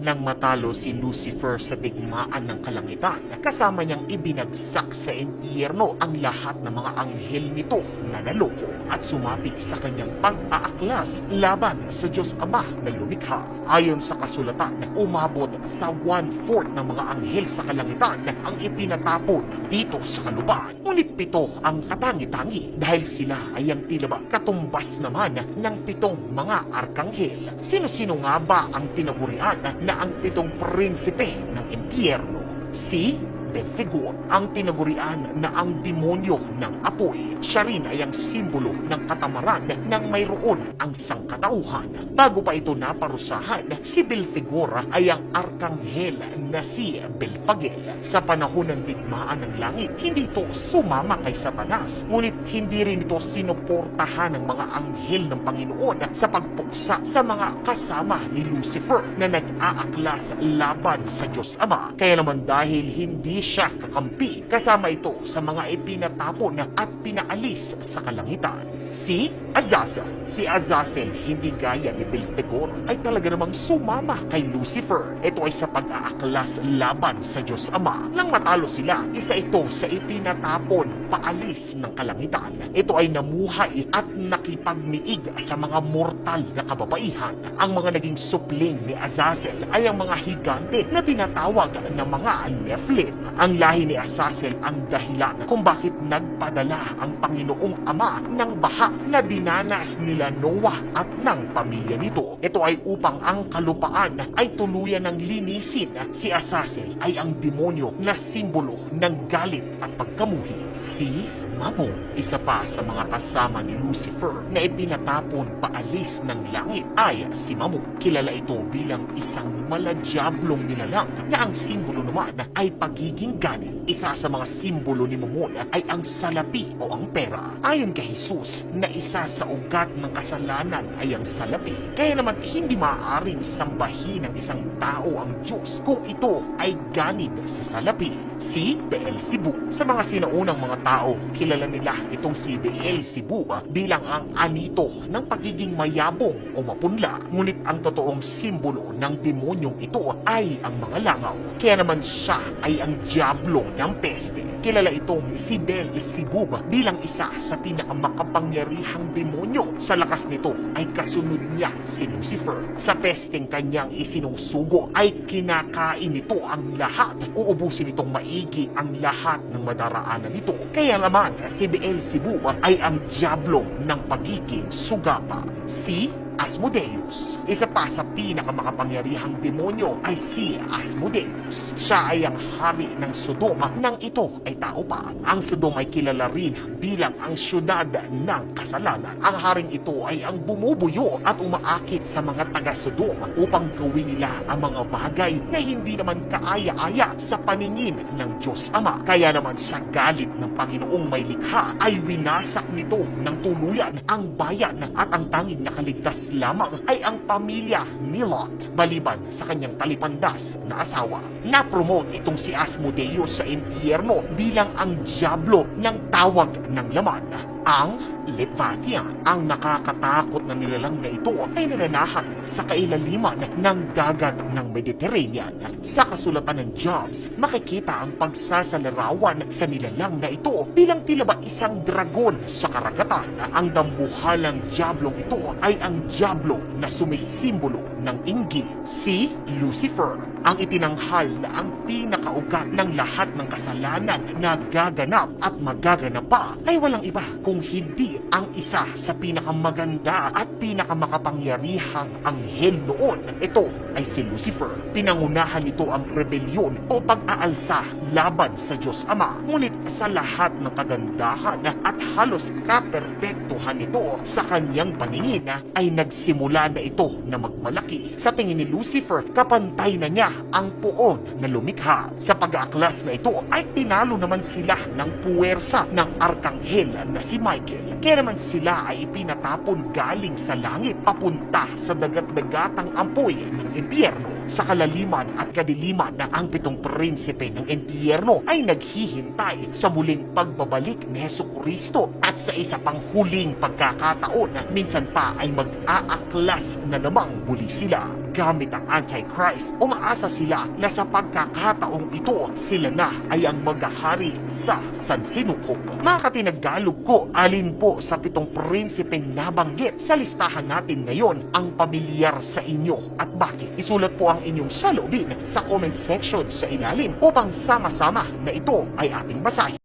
nang matalo si Lucifer sa digmaan ng kalangitan. Kasama niyang ibinagsak sa impyerno ang lahat ng mga anghel nito na naloko at sumapi sa kanyang pag-aaklas laban sa Diyos Ama na lumikha. Ayon sa kasulatan, umabot sa one-fourth ng mga anghel sa kalangitan ang ipinatapon dito sa kalupaan. Ngunit pito ang katangi-tangi dahil sila ay ang tila ba katumbas naman ng pitong mga arkanghel. Sino-sino nga ba ang tinagurian na ang pitong prinsipe ng impyerno? Si Belfegor ang tinagurian na ang demonyo ng apoy. Siya rin ay ang simbolo ng katamaran ng mayroon ang sangkatauhan. Bago pa ito naparusahan, si Belfegor ay ang arkanghel na si Belfagel. Sa panahon ng digmaan ng langit, hindi ito sumama kay Satanas. Ngunit hindi rin ito sinuportahan ng mga anghel ng Panginoon sa pagpuksa sa mga kasama ni Lucifer na nag-aaklas laban sa Diyos Ama. Kaya naman dahil hindi siya kakampi, kasama ito sa mga ipinatapon at pinaalis sa kalangitan. Si Azazel. Si Azazel, hindi gaya ni Belfegor, ay talaga namang sumama kay Lucifer. Ito ay sa pag-aaklas laban sa Diyos Ama. Nang matalo sila, isa ito sa ipinatapon paalis ng kalangitan. Ito ay namuhay at nakipagniig sa mga mortal na kababaihan. Ang mga naging supling ni Azazel ay ang mga higante na tinatawag na mga Nephilim. Ang lahi ni Azazel ang dahilan kung bakit nagpadala ang Panginoong Ama ng baha na dinanas nila Noah at ng pamilya nito. Ito ay upang ang kalupaan ay tuluyan ng linisin. Si Azazel ay ang demonyo na simbolo ng galit at pagkamuhi. Si Mamon, isa pa sa mga kasama ni Lucifer na ipinatapon paalis ng langit ay si Mamon. Kilala ito bilang isang maladyablong nilalang na ang simbolo naman ay pagiging galit. Isa sa mga simbolo ni Mamon ay ang salapi o ang pera. Ayon kay Jesus na isa sa ugat ng kasalanan ay ang salapi. Kaya naman hindi maaaring sambahin ng isang tao ang Diyos kung ito ay ganit sa salapi. Si Beelzebub. Sa mga sinaunang mga tao, kilala nila itong si Beelzebub bilang ang anito ng pagiging mayabong o mapunla. Ngunit ang totoong simbolo ng demonyong ito ay ang mga langaw. Kaya naman siya ay ang diablo ng peste. Kilala itong si Beelzebub bilang isa sa pinakamakapangyarihang demonyo. Sa lakas nito ay kasunod niya si Lucifer. Sa pesteng kanyang isinusugo ay kinakain nito ang lahat. Uubusin nitong maigi ang lahat ng madaraanan nito. Kaya naman si Beelzebub ay ang diablo ng pagiging sugapa. Si Asmodeus. Isa pa sa pinakamakapangyarihang demonyo ay si Asmodeus. Siya ay ang hari ng Sodoma nang ito ay tao pa. Ang Sodoma ay kilala rin bilang ang syudad ng kasalanan. Ang haring ito ay ang bumubuyo at umaakit sa mga taga Sodoma upang gawin nila ang mga bagay na hindi naman kaaya-aya sa paningin ng Diyos Ama. Kaya naman sa galit ng Panginoong may likha ay winasak nito ng tuluyan ang bayan at ang tanging nakaligtas lamang ay ang pamilya ni Lot maliban sa kanyang talipandas na asawa. Na-promote itong si Asmodeus sa impyerno bilang ang diablo ng tawag ng laman ang Leviathan. Ang nakakatakot na nilalang na ito ay nananahan sa kailaliman ng dagat ng Mediterranean. Sa kasulatan ng Jobs, makikita ang pagsasalarawan sa nilalang na ito bilang tila ba isang dragon sa karagatan. Ang dambuhalang diablong ito ay ang diablo na sumisimbolo ng inggi, si Lucifer ang itinanghal na ang pinakaugat ng lahat ng kasalanan na gaganap at magaganap pa ay walang iba kung hindi ang isa sa pinakamaganda at pinakamakapangyarihang anghel noon. Ito ay si Lucifer. Pinangunahan nito ang rebelyon o pag-aalsa laban sa Diyos Ama. Ngunit sa lahat ng kagandahan at halos kaperpektuhan nito sa kanyang paningin ay nagsimula na ito na magmalaki. Sa tingin ni Lucifer, kapantay na niya ang puon na lumikha. Sa pag-aaklas na ito ay tinalo naman sila ng puwersa ng arkanghel na si Michael. Kaya naman sila ay ipinatapon galing sa langit papunta sa dagat-dagatang ampoy ng impyerno. Sa kalaliman at kadiliman na ang pitong prinsipe ng impyerno ay naghihintay sa muling pagbabalik ni Heso Kristo at sa isa pang huling pagkakataon minsan pa ay mag-aaklas na namang muli sila. Gamit ang Antichrist. Umaasa sila na sa pagkakataong ito, sila na ay ang maghahari sa San Sinuko. Mga katinaggalog ko, alin po sa pitong prinsipeng nabanggit sa listahan natin ngayon ang pamilyar sa inyo at bakit? Isulat po ang inyong salubin sa comment section sa ilalim upang sama-sama na ito ay ating basahin.